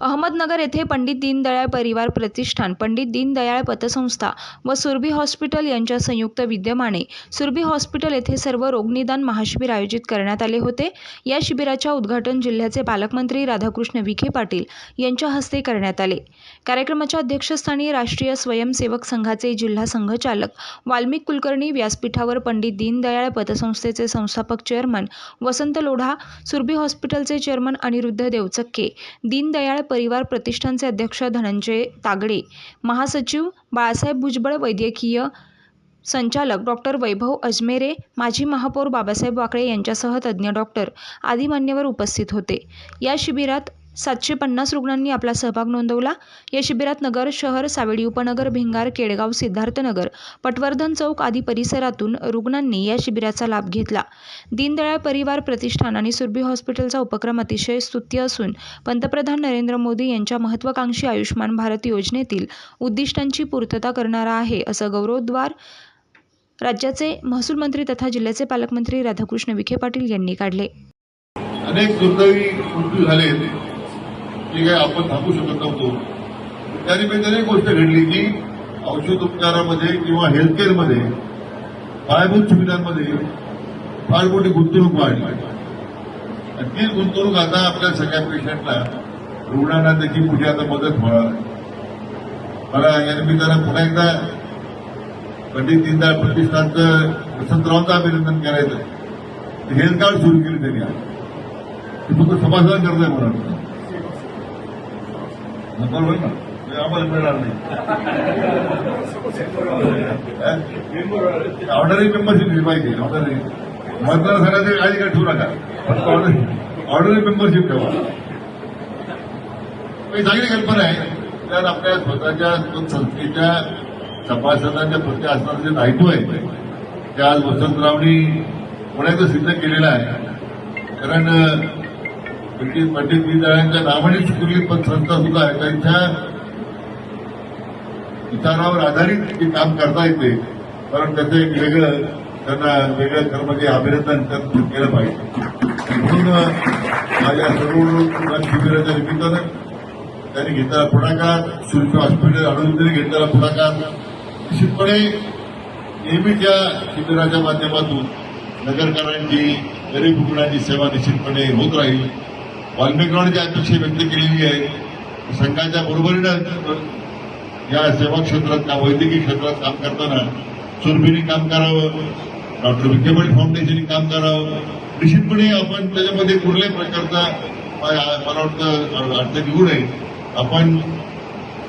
अहमदनगर येथे पंडित दीनदयाळ परिवार प्रतिष्ठान पंडित दीनदयाळ पतसंस्था व सुरभी हॉस्पिटल यांच्या संयुक्त विद्यमाने सुरभी हॉस्पिटल येथे सर्व रोगनिदान महाशिबिर आयोजित करण्यात आले होते. या शिबिराच्या उद्घाटन जिल्ह्याचे पालकमंत्री राधाकृष्ण विखे पाटील यांच्या हस्ते करण्यात आले. कार्यक्रमाच्या अध्यक्षस्थानी राष्ट्रीय स्वयंसेवक संघाचे जिल्हा संघचालक वाल्मिक कुलकर्णी व्यासपीठावर पंडित दीनदयाळ पतसंस्थेचे संस्थापक चेअरमन वसंत लोढा सुरभी हॉस्पिटलचे चेअरमन अनिरुद्ध देवचक्के दीनदयाळ परिवार प्रतिष्ठानचे अध्यक्ष धनंजय तागडे महासचिव बाळासाहेब भुजबळ वैद्यकीय संचालक डॉक्टर वैभव अजमेरे माजी महापौर बाबासाहेब वाकळे यांच्यासह तज्ज्ञ डॉक्टर आदी मान्यवर उपस्थित होते. या शिबिरात सातशे पन्नास रुग्णांनी आपला सहभाग नोंदवला. या शिबिरात नगर शहर सावेडी उपनगर भिंगार केडगाव सिद्धार्थनगर पटवर्धन चौक आदी परिसरातून रुग्णांनी या शिबिराचा लाभ घेतला. दीनदयाळ परिवार प्रतिष्ठान आणि सुरभी हॉस्पिटलचा उपक्रम अतिशय स्तुत्य असून पंतप्रधान नरेंद्र मोदी यांच्या महत्त्वाकांक्षी आयुष्यमान भारत योजनेतील उद्दिष्टांची पूर्तता करणारा आहे असं गौरवद्वार राज्याचे महसूल मंत्री तथा जिल्ह्याचे पालकमंत्री राधाकृष्ण विखे पाटील यांनी काढले. अनेक दुर्दैवी मृत्यू झाले जी काही आपण थांबू शकत नव्हतो. त्यानिमित्ताने एक गोष्ट घडली की औषध उपचारामध्ये किंवा हेल्थकेअरमध्ये पायाभूत सुविधांमध्ये फार मोठी गुंतवणूक वाढली. आणि तीच गुंतवणूक आता आपल्या सगळ्या पेशंटला रुग्णांना त्याची पुढे आता मदत होणार. मला या निमित्तानं पुन्हा एकदा पंडित दीनदयाळ प्रतिष्ठानचं वसंतरावांचं अभिनंदन करायचं. हेल्थ कार्ड सुरू केली त्यांनी आज. फक्त समाधान करत आहे म्हणून बरोबर ना ते आम्हाला मिळणार नाही. ऑर्डरही मेंबरशिप दिली पाहिजे ऑर्डरही मतदारसंघाचे काही काय ठेवू नका. फक्त ऑर्डर ऑर्डरही मेंबरशिप ठेवा. चांगली कल्पना आहे. त्यात आपल्या स्वतःच्या संस्थेच्या सभासदांच्या प्रती असणारं जे दायित्व आहे ते आज वसंतरावनी पुण्याचं सिद्ध केलेलं आहे. कारण ब्रिटिश पंडित दीनदयाळांच्या नावाने स्वीकारली पण संस्था सुद्धा आहे त्यांच्या विचारावर आधारित ते काम करता येते. कारण त्याचं एक वेगळं त्यांना वेगळं कर्म अभिनंदन केलं पाहिजे. म्हणून माझ्या सर्व शिबिराच्या निमित्तानं त्यांनी घेतलेला पुढाकार सुरक्षा हॉस्पिटल अडवून घेतलेला पुढाकार निश्चितपणे नेहमीच्या शिबिराच्या माध्यमातून नगरकरांची गरीब रुग्णांची सेवा निश्चितपणे होत राहील. वाल्मिकरावांनी जी अपेक्षा व्यक्त केलेली आहे. संघाच्या बरोबरीनं या सेवा क्षेत्रात काम वैद्यकीय क्षेत्रात काम करताना सुरभीने काम करावं डॉक्टर विखे फाउंडेशनने काम करावं. निश्चितपणे आपण त्याच्यामध्ये कुठल्याही प्रकारचा मला मला वाटतं अडचण येऊ नये. आपण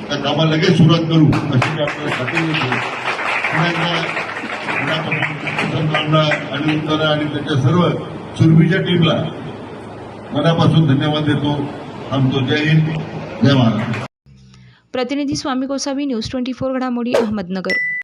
त्या कामाला लगेच सुरुवात करू अशी आपल्याला खात्री देतो. आणि उत्तर आणि त्याच्या सर्व सुरभीच्या टीमला मनापासून धन्यवाद देतो. थांबतो. जय हिंद. जय महाराष्ट्र. प्रतिनिधी Swami Gosavi news twenty four घडामोडी अहमदनगर.